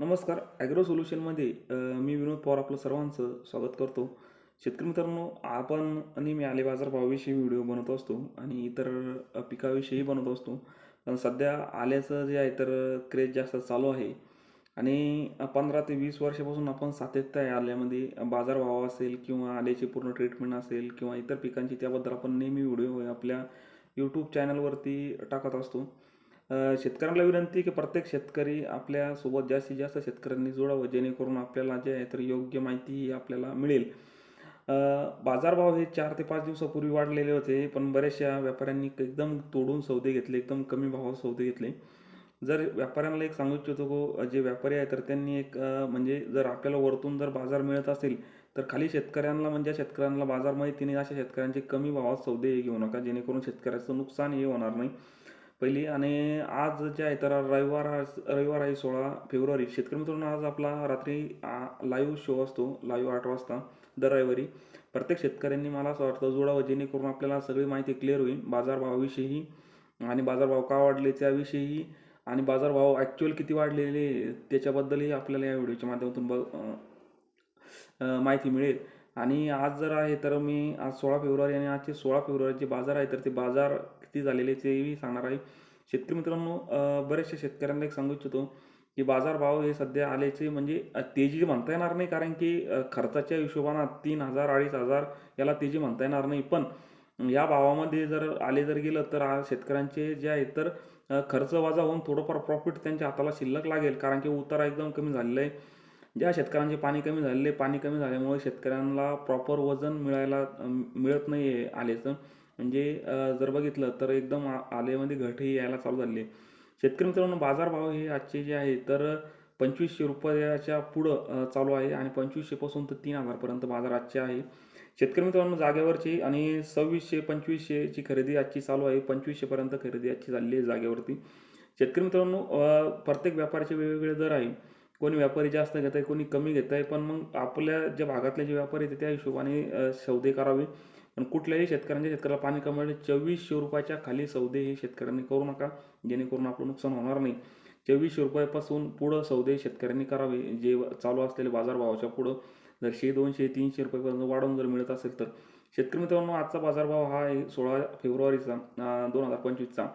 नमस्कार ॲग्रो सोल्युशनमध्ये मी विनोद पवार आपलं सर्वांचं स्वागत करतो. शेतकरी मित्रांनो आपण नेहमी आले बाजारभावाविषयी व्हिडिओ बनवत असतो आणि इतर पिकाविषयी बनवत असतो. पण सध्या आल्याचं जे आहे तर क्रेज जास्त चालू आहे. आणि पंधरा ते वीस वर्षापासून आपण सातत्य आहे आल्यामध्ये बाजारभाव असेल किंवा आल्याची पूर्ण ट्रीटमेंट असेल किंवा इतर पिकांची त्याबद्दल आपण नेहमी व्हिडिओ आपल्या यूट्यूब चॅनलवरती टाकत असतो. शेतकऱ्यांना विनंती की प्रत्येक शेतकरी आपल्यासोबत जास्तीत जास्त शेतकऱ्यांनी जोडावं जेणेकरून आपल्याला जे आहे तर योग्य माहिती ही आपल्याला मिळेल. बाजारभाव हे चार ते पाच दिवसापूर्वी वाढलेले होते पण बऱ्याचशा व्यापाऱ्यांनी एकदम तोडून सौदे घेतले एकदम कमी भावात सौदे घेतले. जर व्यापाऱ्यांना एक सांगू इच्छितो को जे व्यापारी आहे तर त्यांनी एक म्हणजे जर आपल्याला वरतून जर बाजार मिळत असेल तर खाली शेतकऱ्यांना म्हणजे शेतकऱ्यांना बाजार माहिती नाही अशा शेतकऱ्यांचे कमी भावात सौदे घेऊ नका जेणेकरून शेतकऱ्याचं नुकसान हे होणार नाही. पहिली आणि आज जे आहे तर रविवार आज- रविवार आहे सोळा फेब्रुवारी. शेतकरी मित्रांनो आज आपला रात्री लाईव्ह शो असतो लाईव्ह आठ वाजता दर रविवारी प्रत्येक शेतकऱ्यांनी मला असं वाटतं जोडावं जेणेकरून आपल्याला सगळी माहिती क्लिअर होईल. बाजारभावाविषयी आणि बाजारभाव का वाढले त्याविषयी आणि बाजारभाव ॲक्च्युअल किती वाढलेले त्याच्याबद्दलही आपल्याला या व्हिडिओच्या माध्यमातून बघ माहिती मिळेल. आणि आज जर आहे तर मी आज सोळा फेब्रुवारी आणि आजचे सोळा फेब्रुवारीचे बाजार आहे तर ते बाजार किती झालेले तेही सांगणार आहे. शेतकरी मित्रांनो बऱ्याचशा शेतकऱ्यांना एक सांगू इच्छितो की बाजारभाव हे सध्या आल्याचे म्हणजे तेजी म्हणता येणार नाही कारण की खर्चाच्या हिशोबानं तीन हजार अडीच हजार याला तेजी म्हणता येणार नाही. पण या भावामध्ये जर आले जर गेलं तर आज शेतकऱ्यांचे जे आहे तर खर्च वजा होऊन थोडंफार प्रॉफिट त्यांच्या हाताला शिल्लक लागेल कारण की उतारा एकदम कमी झालेला आहे. ज्या शेतकऱ्यांचे पाणी कमी झालेले पाणी कमी झाल्यामुळे शेतकऱ्यांना प्रॉपर वजन मिळायला मिळत नाही आहे आल्याचं म्हणजे जर बघितलं तर एकदम आ- आल्यामध्ये घटही यायला चालू झाली आहे. शेतकरी मित्रांनो बाजारभाव हे आजचे जे आहे तर पंचवीसशे रुपयाच्या पुढं चालू आहे आणि पंचवीसशेपासून तर तीन हजारपर्यंत बाजार आजचे आहे. शेतकरी मित्रांनो जागेवरची आणि सव्वीसशे पंचवीसशेची खरेदी आजची चालू आहे. पंचवीसशेपर्यंत खरेदी आजची झालेली आहे जागेवरती. शेतकरी मित्रांनो प्रत्येक व्यापाराचे वेगवेगळे दर आहे. कोणी व्यापारी जास्त घेत आहे कोणी कमी घेत आहे पण मग आपल्या ज्या भागातले जे व्यापारी आहेत त्या हिशोबाने सौदे करावे. पण कुठल्याही शेतकऱ्यांच्या शेतकऱ्याला पाणी कमी चोवीसशे रुपयाच्या खाली सौदे हे शेतकऱ्यांनी करू नका. जेणेकरून आपलं नुकसान होणार नाही. चोवीसशे रुपयापासून पुढं सौदे शेतकऱ्यांनी करावे. जे चालू असलेले बाजारभावाच्या पुढं जर शे दोनशे तीनशे रुपयेपर्यंत वाढवून जर मिळत असेल तर. शेतकरी मित्रांनो आजचा बाजारभाव हा आहे सोळा फेब्रुवारीचा दोन हजार पंचवीसचा.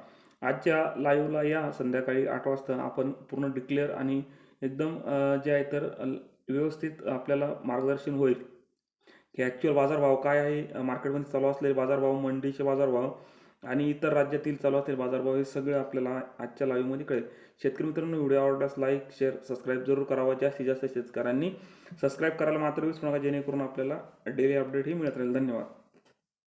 आजच्या लाईव्हला या संध्याकाळी आठ वाजता आपण पूर्ण डिक्लेअर आणि एकदम जे आहे तर व्यवस्थित आपल्याला मार्गदर्शन होईल. की ॲक्च्युअल बाजारभाव काय आहे? मार्केटमध्ये चालू असलेले बाजारभाव मंडीचे बाजारभाव आणि इतर राज्यातील चालू असलेले बाजारभाव हे सगळे आपल्याला आजच्या लाईव्हमध्ये कळेल. शेतकरी मित्रांनो व्हिडिओ आवडल्यास लाईक शेअर सबस्क्राईब जरूर करावा. जास्तीत जास्त शेतकऱ्यांनी सबस्क्राईब करायला मात्र विसरू नका जेणेकरून आपल्याला डेली अपडेटही मिळत राहील. धन्यवाद.